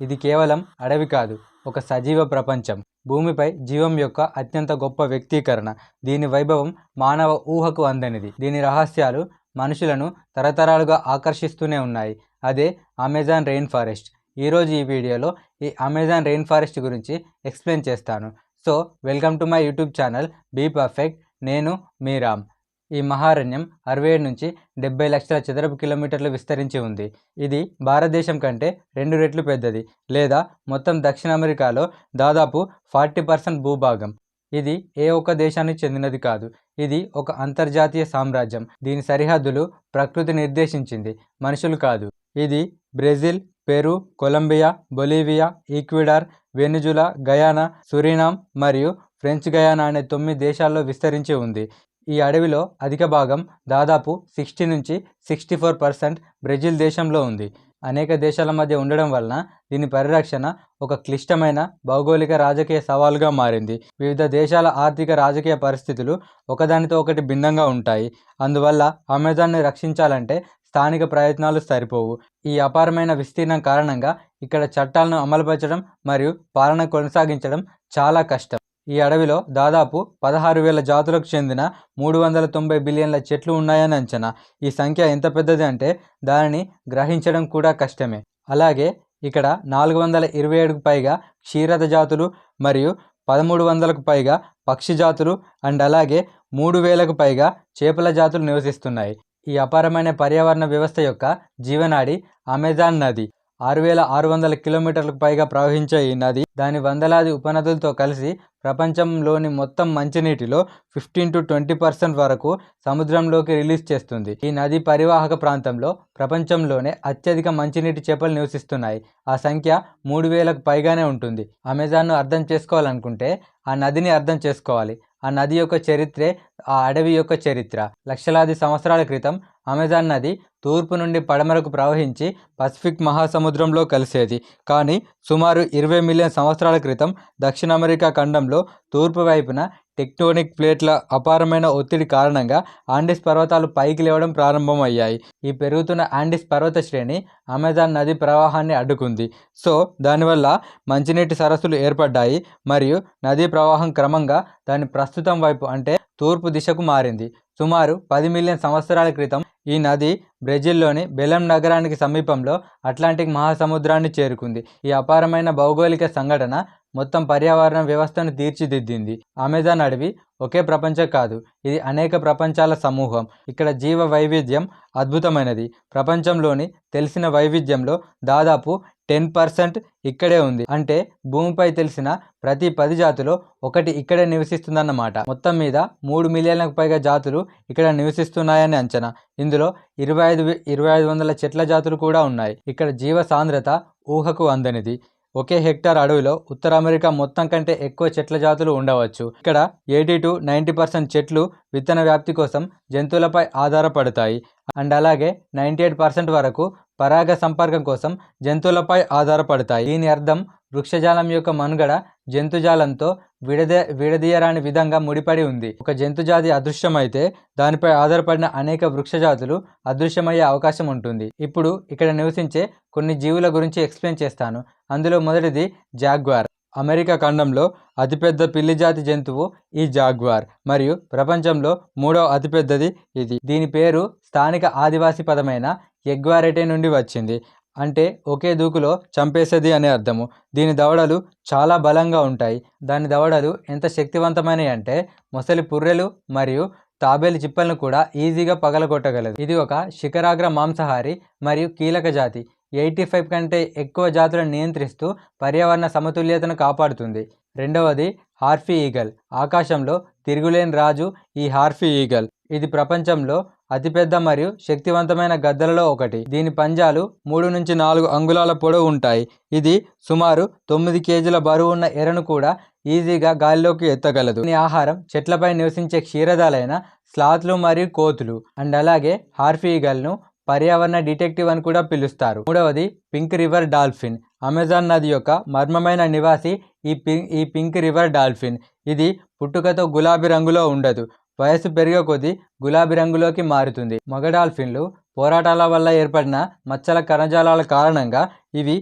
ఇది కేవలం అడవి కాదు ఒక సజీవ ప్రపంచం. భూమిపై జీవం యొక్క అత్యంత గొప్ప వ్యక్తీకరణ. దీని వైభవం మానవ ఊహకు అందనిది దీని రహస్యాలు మనుషులను తరతరాలుగా ఆకర్షిస్తూనే ఉన్నాయి. అదే అమెజాన్ రెయిన్ ఫారెస్ట్. ఈరోజు ఈ వీడియోలో ఈ అమెజాన్ రెయిన్ ఫారెస్ట్ గురించి ఎక్స్ప్లెయిన్ చేస్తాను. So welcome to my YouTube channel be perfect. నేను మీ రామ్. ఈ మహారణ్యం అరవై ఏడు నుంచి డెబ్బై లక్షల చదరపు కిలోమీటర్లు విస్తరించి ఉంది. ఇది భారతదేశం కంటే రెండు రెట్లు పెద్దది లేదా మొత్తం దక్షిణ అమెరికాలో దాదాపు ఫార్టీ పర్సెంట్ భూభాగం. ఇది ఏ ఒక్క దేశానికి చెందినది కాదు. ఇది ఒక అంతర్జాతీయ సామ్రాజ్యం. దీని సరిహద్దులు ప్రకృతి నిర్దేశించింది. మనుషులు కాదు. ఇది Brazil Peru Colombia Bolivia Ecuador Venezuela Guyana Suriname మరియు ఫ్రెంచ్ గయానా అనే తొమ్మిది దేశాల్లో విస్తరించి ఉంది. ఈ అడవిలో అధిక భాగం దాదాపు సిక్స్టీ నుంచి సిక్స్టీ ఫోర్ పర్సెంట్ బ్రెజిల్ దేశంలో ఉంది. అనేక దేశాల మధ్య ఉండడం వలన దీని పరిరక్షణ ఒక క్లిష్టమైన భౌగోళిక రాజకీయ సవాలుగా మారింది. వివిధ దేశాల ఆర్థిక రాజకీయ పరిస్థితులు ఒకదానితో ఒకటి భిన్నంగా ఉంటాయి. అందువల్ల అమెజాన్ని రక్షించాలంటే స్థానిక ప్రయత్నాలు సరిపోవు. ఈ అపారమైన విస్తీర్ణం కారణంగా ఇక్కడ చట్టాలను అమలుపరచడం మరియు పాలన కొనసాగించడం చాలా కష్టం. ఈ అడవిలో దాదాపు పదహారు వేల జాతులకు చెందిన మూడు వందల తొంభై బిలియన్ల చెట్లు ఉన్నాయని అంచనా. ఈ సంఖ్య ఎంత పెద్దది అంటే దానిని గ్రహించడం కూడా కష్టమే. అలాగే ఇక్కడ నాలుగు వందల ఇరవై ఏడుకు పైగా క్షీరద జాతులు మరియు పదమూడు వందలకు పైగా పక్షి జాతులు అండ్ అలాగే మూడు వేలకు పైగా చేపల జాతులు నివసిస్తున్నాయి. ఈ అపారమైన పర్యావరణ వ్యవస్థ యొక్క జీవనాడి అమెజాన్ నది. ఆరు వేల ఆరు వందల కిలోమీటర్లకు పైగా ప్రవహించే ఈ నది దాని వందలాది ఉపనదులతో కలిసి ప్రపంచంలోని మొత్తం మంచినీటిలో ఫిఫ్టీన్ టు ట్వంటీ పర్సెంట్ వరకు సముద్రంలోకి రిలీజ్ చేస్తుంది. ఈ నది పరివాహక ప్రాంతంలో ప్రపంచంలోనే అత్యధిక మంచినీటి చేపలు నివసిస్తున్నాయి. ఆ సంఖ్య మూడు వేలకు పైగానే ఉంటుంది. అమెజాన్ను అర్థం చేసుకోవాలనుకుంటే ఆ నదిని అర్థం చేసుకోవాలి. ఆ నది యొక్క చరిత్రే ఆ అడవి యొక్క చరిత్ర. లక్షలాది సంవత్సరాల క్రితం అమెజాన్ నది తూర్పు నుండి పడమరకు ప్రవహించి పసిఫిక్ మహాసముద్రంలో కలిసేది. కానీ సుమారు ఇరవై మిలియన్ సంవత్సరాల క్రితం దక్షిణ అమెరికా ఖండంలో తూర్పు వైపున టెక్టోనిక్ ప్లేట్ల అపారమైన ఒత్తిడి కారణంగా ఆండిస్ పర్వతాలు పైకి లేవడం ప్రారంభమయ్యాయి. ఈ పెరుగుతున్న ఆండిస్ పర్వత శ్రేణి అమెజాన్ నది ప్రవాహాన్ని అడ్డుకుంది. సో దానివల్ల మంచినీటి సరస్సులు ఏర్పడ్డాయి మరియు నదీ ప్రవాహం క్రమంగా దాని ప్రస్తుతం వైపు అంటే తూర్పు దిశకు మారింది. సుమారు పది మిలియన్ సంవత్సరాల క్రితం ఈ నది బ్రెజిల్లోని బెలం నగరానికి సమీపంలో అట్లాంటిక్ మహాసముద్రాన్ని చేరుకుంది. ఈ అపారమైన భౌగోళిక సంఘటన మొత్తం పర్యావరణ వ్యవస్థను తీర్చిదిద్దింది. అమెజాన్ అడవి ఒకే ప్రపంచం కాదు ఇది అనేక ప్రపంచాల సమూహం. ఇక్కడ జీవ వైవిధ్యం అద్భుతమైనది. ప్రపంచంలోని తెలిసిన వైవిధ్యంలో దాదాపు టెన్ పర్సెంట్ ఇక్కడే ఉంది. అంటే భూమిపై తెలిసిన ప్రతి పది జాతులో ఒకటి ఇక్కడే నివసిస్తుందన్నమాట. మొత్తం మీద మూడు మిలియన్లకు పైగా జాతులు ఇక్కడ నివసిస్తున్నాయని అంచనా. ఇందులో ఇరవై ఐదు ఇరవై ఐదు వందల చెట్ల జాతులు కూడా ఉన్నాయి. ఇక్కడ జీవ సాంద్రత ఊహకు అందనిది. ఒకే హెక్టార్ అడవిలో ఉత్తర అమెరికా మొత్తం కంటే ఎక్కువ చెట్ల జాతులు ఉండవచ్చు. ఇక్కడ ఎయిటీ టు నైంటీ పర్సెంట్ చెట్లు విత్తన వ్యాప్తి కోసం జంతువులపై ఆధారపడతాయి. అండ్ అలాగే నైంటీ ఎయిట్ పర్సెంట్ వరకు పరాగ సంపర్కం కోసం జంతువులపై ఆధారపడతాయి. దీని అర్థం వృక్షజాలం యొక్క మనుగడ జంతుజాలంతో విడద విడదీయరాని విధంగా ముడిపడి ఉంది. ఒక జంతుజాతి అదృశ్యమైతే దానిపై ఆధారపడిన అనేక వృక్షజాతులు అదృశ్యమయ్యే అవకాశం ఉంటుంది. ఇప్పుడు ఇక్కడ నివసించే కొన్ని జీవుల గురించి ఎక్స్ప్లెయిన్ చేస్తాను. అందులో మొదటిది జాగ్వార్. అమెరికా ఖండంలో అతిపెద్ద పిల్లి జాతి జంతువు ఈ జాగ్వార్. మరియు ప్రపంచంలో మూడవ అతిపెద్దది ఇది. దీని పేరు స్థానిక ఆదివాసీ పదమైన ఎగ్వారెటే నుండి వచ్చింది. అంటే ఒకే దూకులో చంపేసేది అనే అర్థము. దీని దవడలు చాలా బలంగా ఉంటాయి. దాని దవడలు ఎంత శక్తివంతమైనవి అంటే మొసలి పుర్రెలు మరియు తాబేలు చిప్పలను కూడా ఈజీగా పగలగొట్టగలదు. ఇది ఒక శిఖరాగ్ర మాంసాహారి మరియు కీలక జాతి. ఎయిటీ ఫైవ్ కంటే ఎక్కువ జాతులను నియంత్రిస్తూ పర్యావరణ సమతుల్యతను కాపాడుతుంది. రెండవది హార్ఫీ ఈగల్. ఆకాశంలో తిరుగులేని రాజు ఈ హార్ఫీ ఈగల్. ఇది ప్రపంచంలో అతిపెద్ద మరియు శక్తివంతమైన గద్దలలో ఒకటి. దీని పంజాలు మూడు నుంచి నాలుగు అంగుళాల పొడవు ఉంటాయి. ఇది సుమారు తొమ్మిది కేజీల బరువు ఉన్న ఎరను కూడా ఈజీగా గాలిలోకి ఎత్తగలదు. దీని ఆహారం చెట్లపై నివసించే క్షీరదాలైన స్లాత్లు మరియు కోతులు. అండ్ అలాగే హార్ఫీగల్ను పర్యావరణ డిటెక్టివ్ అని కూడా పిలుస్తారు. మూడవది పింక్ రివర్ డాల్ఫిన్. అమెజాన్ నది యొక్క మర్మమైన నివాసి ఈ పింక్ ఈ పింక్ రివర్ డాల్ఫిన్. ఇది పుట్టుకతో గులాబీ రంగులో ఉండదు. వయస్సు పెరిగే కొద్దీ గులాబీ రంగులోకి మారుతుంది. మగ డాల్ఫిన్లు పోరాటాల వల్ల ఏర్పడిన మచ్చల కణజాలాల కారణంగా ఇవి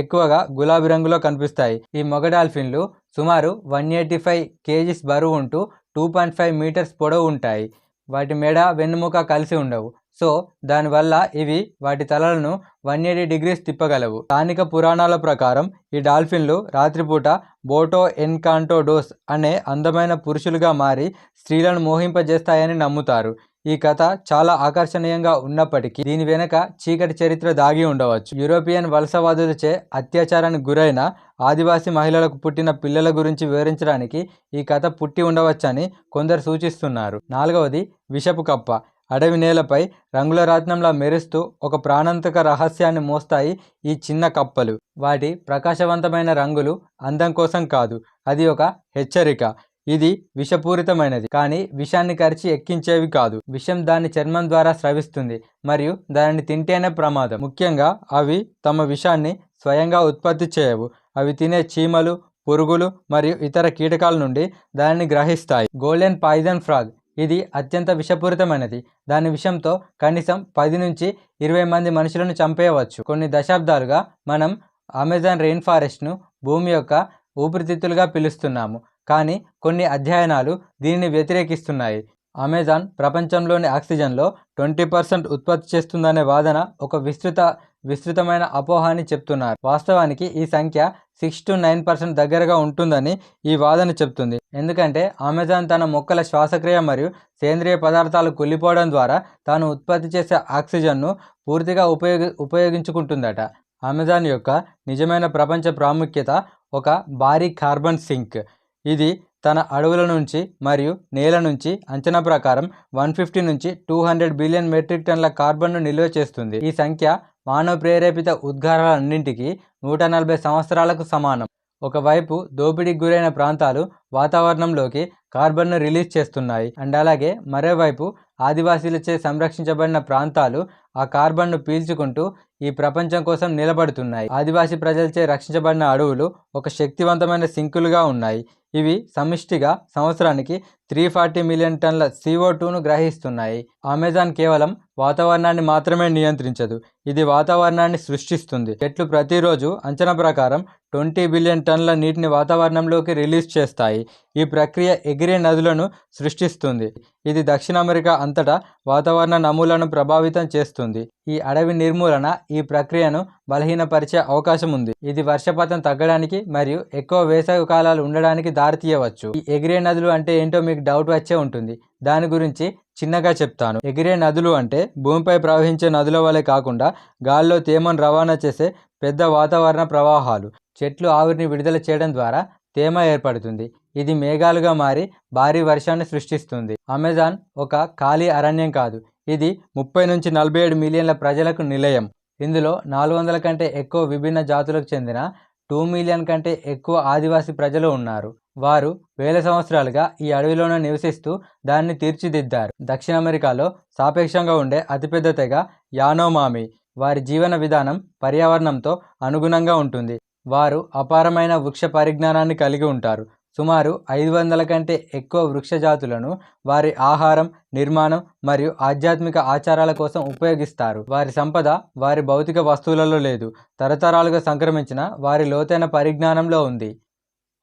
ఎక్కువగా గులాబీ రంగులో కనిపిస్తాయి. ఈ మగ డాల్ఫిన్లు సుమారు వన్ ఎయిటీ ఫైవ్ కేజీస్ బరువు ఉంటూ టూ పాయింట్ ఫైవ్ మీటర్స్ పొడవు ఉంటాయి. వాటి మెడ వెన్నుముక కలిసి ఉండవు. సో దానివల్ల ఇవి వాటి తలలను వన్ ఎయిటీ డిగ్రీస్ తిప్పగలవు. స్థానిక పురాణాల ప్రకారం ఈ డాల్ఫిన్లు రాత్రిపూట బోటో ఎన్కాంటోడోస్ అనే అందమైన పురుషులుగా మారి స్త్రీలను మోహింపజేస్తాయని నమ్ముతారు. ఈ కథ చాలా ఆకర్షణీయంగా ఉన్నప్పటికీ దీని వెనుక చీకటి చరిత్ర దాగి ఉండవచ్చు. యూరోపియన్ వలసవాదులచే అత్యాచారానికి గురైన ఆదివాసీ మహిళలకు పుట్టిన పిల్లల గురించి వివరించడానికి ఈ కథ పుట్టి ఉండవచ్చని కొందరు సూచిస్తున్నారు. నాలుగవది విషపు కప్ప. అడవి నేలపై రంగుల రత్నంలా మెరుస్తూ ఒక ప్రాణాంతక రహస్యాన్ని మోస్తాయి ఈ చిన్న కప్పలు. వాటి ప్రకాశవంతమైన రంగులు అందం కోసం కాదు అది ఒక హెచ్చరిక. ఇది విషపూరితమైనది కానీ విషాన్ని కరిచి ఎక్కించేవి కాదు. విషం దాని చర్మం ద్వారా స్రవిస్తుంది మరియు దానిని తింటేనే ప్రమాదం. ముఖ్యంగా అవి తమ విషాన్ని స్వయంగా ఉత్పత్తి చేయవు. అవి తినే చీమలు పురుగులు మరియు ఇతర కీటకాల నుండి దానిని గ్రహిస్తాయి. గోల్డెన్ పాయిజన్ ఫ్రాగ్ ఇది అత్యంత విషపూరితమైనది. దాని విషంతో కనీసం పది నుంచి ఇరవై మంది మనుషులను చంపేయవచ్చు. కొన్ని దశాబ్దాలుగా మనం అమెజాన్ రెయిన్ ఫారెస్ట్ను భూమి యొక్క ఊపిరితిత్తులుగా పిలుస్తున్నాము. కానీ కొన్ని అధ్యయనాలు దీనిని వ్యతిరేకిస్తున్నాయి. అమెజాన్ ప్రపంచంలోని ఆక్సిజన్లో ట్వంటీ పర్సెంట్ ఉత్పత్తి చేస్తుందనే వాదన ఒక విస్తృత విస్తృతమైన అపోహ అని చెప్తున్నారు. వాస్తవానికి ఈ సంఖ్య సిక్స్ టు నైన్ పర్సెంట్ దగ్గరగా ఉంటుందని ఈ వాదన చెప్తుంది ఎందుకంటే అమెజాన్ తన మొక్కల శ్వాసక్రియ మరియు సేంద్రియ పదార్థాలు కుళ్ళిపోవడం ద్వారా తాను ఉత్పత్తి చేసే ఆక్సిజన్ను పూర్తిగా ఉపయోగి ఉపయోగించుకుంటుందట. అమెజాన్ యొక్క నిజమైన ప్రపంచ ప్రాముఖ్యత ఒక భారీ కార్బన్ సింక్. ఇది తన అడవుల నుంచి మరియు నేల నుంచి అంచనా ప్రకారం వన్ ఫిఫ్టీ నుంచి టూ హండ్రెడ్ బిలియన్ మెట్రిక్ టన్ల కార్బన్ను నిల్వ చేస్తుంది. ఈ సంఖ్య మానవ ప్రేరేపిత ఉద్గారాలన్నింటికి నూట నలభై సంవత్సరాలకు సమానం. ఒకవైపు దోపిడీకి గురైన ప్రాంతాలు వాతావరణంలోకి కార్బన్ను రిలీజ్ చేస్తున్నాయి. అండ్ అలాగే మరోవైపు ఆదివాసీలచే సంరక్షించబడిన ప్రాంతాలు ఆ కార్బన్ను పీల్చుకుంటూ ఈ ప్రపంచం కోసం నిలబడుతున్నాయి. ఆదివాసీ ప్రజలచే రక్షించబడిన అడవులు ఒక శక్తివంతమైన సింకులుగా ఉన్నాయి. ఇవి సమిష్టిగా సంవత్సరానికి త్రీ ఫార్టీ మిలియన్ టన్ల సిఓ టూను గ్రహిస్తున్నాయి. అమెజాన్ కేవలం వాతావరణాన్ని మాత్రమే నియంత్రించదు ఇది వాతావరణాన్ని సృష్టిస్తుంది. చెట్లు ప్రతిరోజు అంచనా ప్రకారం ట్వంటీ బిలియన్ టన్నుల నీటిని వాతావరణంలోకి రిలీజ్ చేస్తాయి. ఈ ప్రక్రియ ఎగిరే నదులను సృష్టిస్తుంది. ఇది దక్షిణ అమెరికా అంతటా వాతావరణ నమూలను ప్రభావితం చేస్తుంది. ఈ అడవి నిర్మూలన ఈ ప్రక్రియను బలహీనపరిచే అవకాశం ఉంది. ఇది వర్షపాతం తగ్గడానికి మరియు ఎక్కువ వేసవి కాలాలు ఉండడానికి దారితీయవచ్చు ఈ ఎగిరే నదులు అంటే ఏంటో మీకు డౌట్ వచ్చే ఉంటుంది. దాని గురించి చిన్నగా చెప్తాను. ఎగిరే నదులు అంటే భూమిపై ప్రవహించే నదుల వలె కాకుండా గాల్లో తేమను రవాణా చేసే పెద్ద వాతావరణ ప్రవాహాలు. చెట్లు ఆవిరిని విడుదల చేయడం ద్వారా తేమ ఏర్పడుతుంది. ఇది మేఘాలుగా మారి భారీ వర్షాన్ని సృష్టిస్తుంది. అమెజాన్ ఒక ఖాళీ అరణ్యం కాదు. ఇది ముప్పై నుంచి నలభై ఏడు మిలియన్ల ప్రజలకు నిలయం. ఇందులో నాలుగు వందల కంటే ఎక్కువ విభిన్న జాతులకు చెందిన టూ మిలియన్ కంటే ఎక్కువ ఆదివాసీ ప్రజలు ఉన్నారు. వారు వేల సంవత్సరాలుగా ఈ అడవిలోనే నివసిస్తూ దాన్ని తీర్చిదిద్దారు. దక్షిణ అమెరికాలో సాపేక్షంగా ఉండే అతిపెద్ద తెగ యానోమామి. వారి జీవన విధానం పర్యావరణంతో అనుగుణంగా ఉంటుంది. వారు అపారమైన వృక్ష పరిజ్ఞానాన్ని కలిగి ఉంటారు. సుమారు ఐదు వందల కంటే ఎక్కువ వృక్ష జాతులను వారి ఆహారం నిర్మాణం మరియు ఆధ్యాత్మిక ఆచారాల కోసం ఉపయోగిస్తారు. వారి సంపద వారి భౌతిక వస్తువులలో లేదు. తరతరాలుగా సంక్రమించిన వారి లోతైన పరిజ్ఞానంలో ఉంది.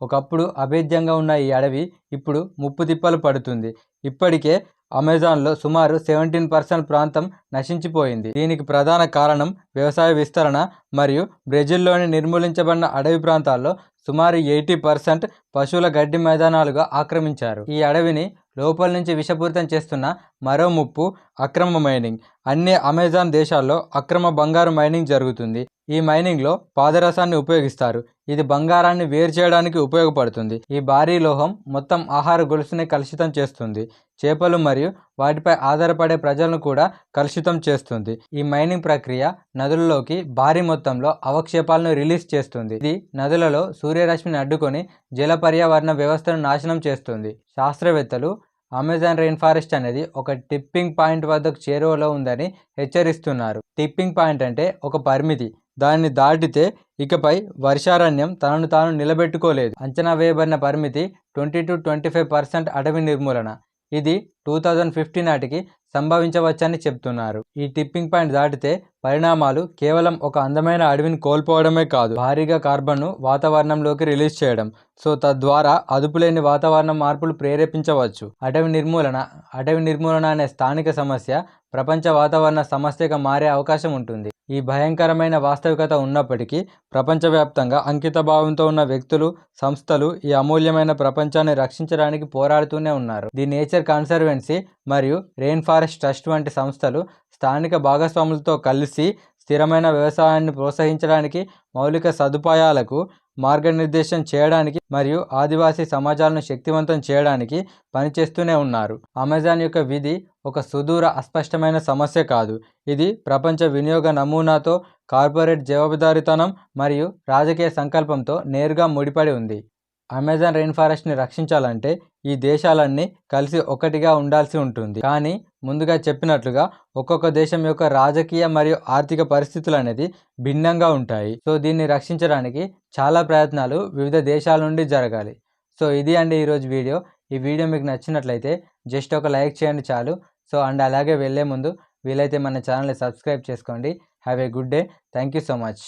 ఒకప్పుడు అభేద్యంగా ఉన్న ఈ అడవి ఇప్పుడు ముప్పు తిప్పలు పడుతుంది. ఇప్పటికే అమెజాన్లో సుమారు సెవెంటీన్ పర్సెంట్ ప్రాంతం నశించిపోయింది. దీనికి ప్రధాన కారణం వ్యవసాయ విస్తరణ మరియు బ్రెజిల్లోని నిర్మూలించబడిన అడవి ప్రాంతాల్లో సుమారు ఎయిటీ పర్సెంట్ పశువుల గడ్డి మైదానాలుగా ఆక్రమించారు. ఈ అడవిని లోపల నుంచి విషపూరితం చేస్తున్న మరో ముప్పు అక్రమ మైనింగ్. అన్ని అమెజాన్ దేశాల్లో అక్రమ బంగారు మైనింగ్ జరుగుతుంది. ఈ మైనింగ్లో పాదరసాన్ని ఉపయోగిస్తారు. ఇది బంగారాన్ని వేరు చేయడానికి ఉపయోగపడుతుంది. ఈ భారీ లోహం మొత్తం ఆహార గొలుసుని కలుషితం చేస్తుంది. చేపలు మరియు వాటిపై ఆధారపడే ప్రజలను కూడా కలుషితం చేస్తుంది. ఈ మైనింగ్ ప్రక్రియ నదులలోకి భారీ మొత్తంలో అవక్షేపాలను రిలీజ్ చేస్తుంది. ఇది నదులలో సూర్యరశ్మిని అడ్డుకొని జల పర్యావరణ వ్యవస్థను నాశనం చేస్తుంది. శాస్త్రవేత్తలు అమెజాన్ రెయిన్ ఫారెస్ట్ అనేది ఒక టిప్పింగ్ పాయింట్ వద్దకు చేరువలో ఉందని హెచ్చరిస్తున్నారు. టిప్పింగ్ పాయింట్ అంటే ఒక పరిమితి. దాన్ని దాటితే ఇకపై వర్షారణ్యం తనను తాను నిలబెట్టుకోలేదు. అంచనా వేయబడిన పరిమితి twenty to twenty five percent అటవీ నిర్మూలన. ఇది టూ థౌజండ్ ఫిఫ్టీ నాటికి సంభవించవచ్చని చెప్తున్నారు. ఈ టిప్పింగ్ పాయింట్ దాటితే పరిణామాలు కేవలం ఒక అందమైన అడవిని కోల్పోవడమే కాదు భారీగా కార్బన్ను వాతావరణంలోకి రిలీజ్ చేయడం. సో తద్వారా అదుపులేని వాతావరణ మార్పులు ప్రేరేపించవచ్చు. అటవీ నిర్మూలన అటవీ నిర్మూలన అనే స్థానిక సమస్య ప్రపంచ వాతావరణ సమస్యగా మారే అవకాశం ఉంటుంది. ఈ భయంకరమైన వాస్తవికత ఉన్నప్పటికీ ప్రపంచవ్యాప్తంగా అంకిత భావంతో ఉన్న వ్యక్తులు సంస్థలు ఈ అమూల్యమైన ప్రపంచాన్ని రక్షించడానికి పోరాడుతూనే ఉన్నారు. ది నేచర్ కన్సర్వెన్సీ మరియు రెయిన్ ఫారెస్ట్ ట్రస్ట్ వంటి సంస్థలు స్థానిక భాగస్వాములతో కలిసి స్థిరమైన వ్యవసాయాన్ని ప్రోత్సహించడానికి మౌలిక సదుపాయాలకు మార్గనిర్దేశం చేయడానికి మరియు ఆదివాసీ సమాజాలను శక్తివంతం చేయడానికి పనిచేస్తూనే ఉన్నారు. అమెజాన్ యొక్క విధి ఒక సుదూర అస్పష్టమైన సమస్య కాదు. ఇది ప్రపంచ వినియోగ నమూనాతో కార్పొరేట్ జవాబుదారీతనం మరియు రాజకీయ సంకల్పంతో నేరుగా ముడిపడి ఉంది. అమెజాన్ రెయిన్ ఫారెస్ట్ని రక్షించాలంటే ఈ దేశాలన్నీ కలిసి ఒకటిగా ఉండాల్సి ఉంటుంది. కానీ ముందుగా చెప్పినట్లుగా ఒక్కొక్క దేశం యొక్క రాజకీయ మరియు ఆర్థిక పరిస్థితులు అనేది భిన్నంగా ఉంటాయి. సో దీన్ని రక్షించడానికి చాలా ప్రయత్నాలు వివిధ దేశాల నుండి జరగాలి. సో ఇది అండి ఈరోజు వీడియో. ఈ వీడియో మీకు నచ్చినట్లయితే జస్ట్ ఒక లైక్ చేయండి చాలు. సో అండ్ అలాగే వెళ్ళే ముందు వీలైతే మన ఛానల్ని సబ్స్క్రైబ్ చేసుకోండి. Have a good day. Thank you so much.